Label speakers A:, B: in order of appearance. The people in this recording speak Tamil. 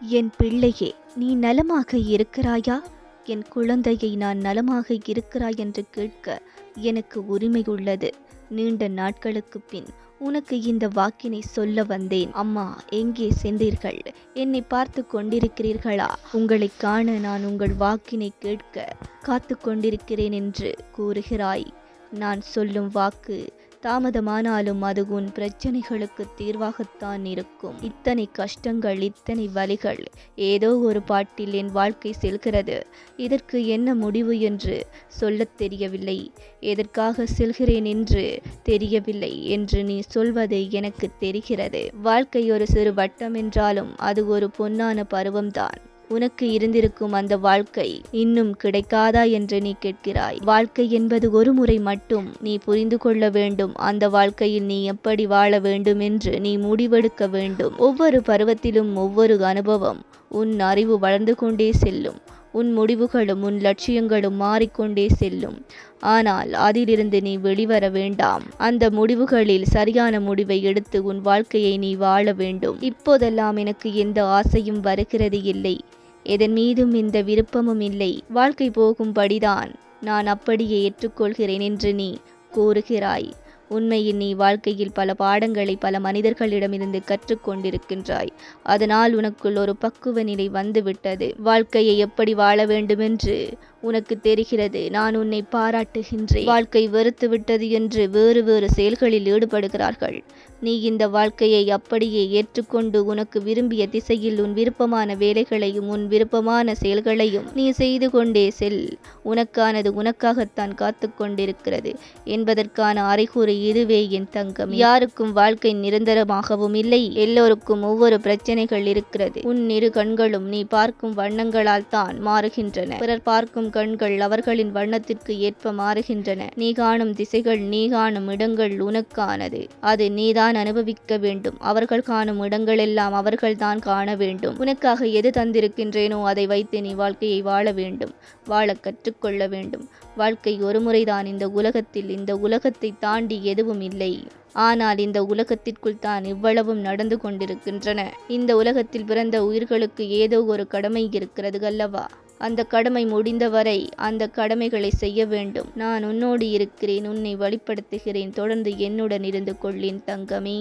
A: என் பிள்ளையே நீ நலமாக இருக்கிறாயா? என் குழந்தையை நான் நலமாக இருக்கிறாய் என்று கேட்க எனக்கு உரிமை உள்ளது. நீண்ட நாட்களுக்கு பின் உனக்கு இந்த வாக்கினை சொல்ல வந்தேன். அம்மா எங்கே சென்றீர்கள்? என்னை பார்த்து கொண்டிருக்கிறீர்களா? உங்களை காண நான் உங்கள் வாக்கினை கேட்க காத்து கொண்டிருக்கிறேன் என்று கூறுகிறாய். நான் சொல்லும் வாக்கு தாமதமானாலும் அது உன் பிரச்சனைகளுக்கு தீர்வாகத்தான் இருக்கும். இத்தனை கஷ்டங்கள் இத்தனை வலிகள் ஏதோ ஒரு பாட்டில் என் வாழ்க்கை செல்கிறது. இதற்கு என்ன முடிவு என்று சொல்லத் தெரியவில்லை. எதற்காக செல்கிறேன் என்று தெரியவில்லை என்று நீ சொல்வது எனக்கு தெரிகிறது. வாழ்க்கை ஒரு சிறு வட்டம் என்றாலும் அது ஒரு பொன்னான பருவம்தான். உனக்கு இருந்திருக்கும் அந்த வாழ்க்கை இன்னும் கிடைக்காதா என்று நீ கேட்கிறாய். வாழ்க்கை என்பது ஒரு முறை மட்டும் நீ புரிந்து கொள்ள வேண்டும். அந்த வாழ்க்கையில் நீ எப்படி வாழ வேண்டும் என்று நீ முடிவெடுக்க வேண்டும். ஒவ்வொரு பருவத்திலும் ஒவ்வொரு அனுபவம் உன் அறிவு வளர்ந்து கொண்டே செல்லும். உன் முடிவுகளும் உன் லட்சியங்களும் மாறிக்கொண்டே செல்லும். ஆனால் அதிலிருந்து நீ வெளிவர வேண்டாம். அந்த முடிவுகளில் சரியான முடிவை எடுத்து உன் வாழ்க்கையை நீ வாழ வேண்டும். இப்போதெல்லாம் எனக்கு எந்த ஆசையும் வருகிறது இல்லை. எதன் மீதும் இந்த விருப்பமும் இல்லை. வாழ்க்கை போகும்படிதான் நான் அப்படியே ஏற்றுக்கொள்கிறேன் என்று நீ கூறுகிறாய். உண்மையில் நீ வாழ்க்கையில் பல பாடங்களை பல மனிதர்களிடமிருந்து கற்றுக்கொண்டிருக்கின்றாய். அதனால் உனக்குள் ஒரு பக்குவ நிலை வந்துவிட்டது. வாழ்க்கையை எப்படி வாழ வேண்டுமென்று உனக்கு தெரிகிறது நான் உன்னை பாராட்டுகின்றேன். வாழ்க்கை வெறுத்து விட்டது என்று வேறு வேறு செயல்களில் ஈடுபடுகிறார்கள். நீ இந்த வாழ்க்கையை அப்படியே ஏற்றுக்கொண்டு உனக்கு விரும்பிய திசையில் உன் விருப்பமான வேலைகளையும் உன் விருப்பமான செயல்களையும் நீ செய்து கொண்டே செல். உனக்கானது உனக்காகத்தான் காத்து கொண்டிருக்கிறது. என்பதற்கான அறிகுறி இதுவே என் தங்கம். யாருக்கும் வாழ்க்கை நிரந்தரமாகவும் இல்லை. எல்லோருக்கும் ஒவ்வொரு பிரச்சனைகள் இருக்கிறது. உன் இரு கண்களும் நீ பார்க்கும் வண்ணங்களால் தான் மாறுகின்றன. பிறர் பார்க்கும் கண்கள் அவர்களின் வண்ணத்திற்கு ஏற்ப மாறுகின்றன. நீ காணும் திசைகள் நீ காணும் இடங்கள் உனக்கானது. அது நீதான் அனுபவிக்க வேண்டும். அவர்கள் காணும் இடங்களெல்லாம் அவர்கள்தான் காண வேண்டும். உனக்காக எது தந்திருக்கின்றேனோ அதை வைத்து நீ வாழ்க்கையை வாழ வேண்டும். வாழ கற்றுக்கொள்ள வேண்டும். வாழ்க்கை ஒரு முறைதான் இந்த உலகத்தில். இந்த உலகத்தை தாண்டி எதுவும் இல்லை. ஆனால் இந்த உலகத்திற்குள் தான் இவ்வளவும் நடந்து கொண்டிருக்கின்றன. இந்த உலகத்தில் பிறந்த உயிர்களுக்கு ஏதோ ஒரு கடமை இருக்கிறது அல்லவா? அந்த கடமை முடிந்தவரை அந்த கடமைகளை செய்ய வேண்டும். நான் உன்னோடு இருக்கிறேன் உன்னை வழிப்படுத்துகிறேன். தொடர்ந்து என்னுடன் இருந்து கொள்ளேன் தங்கமே.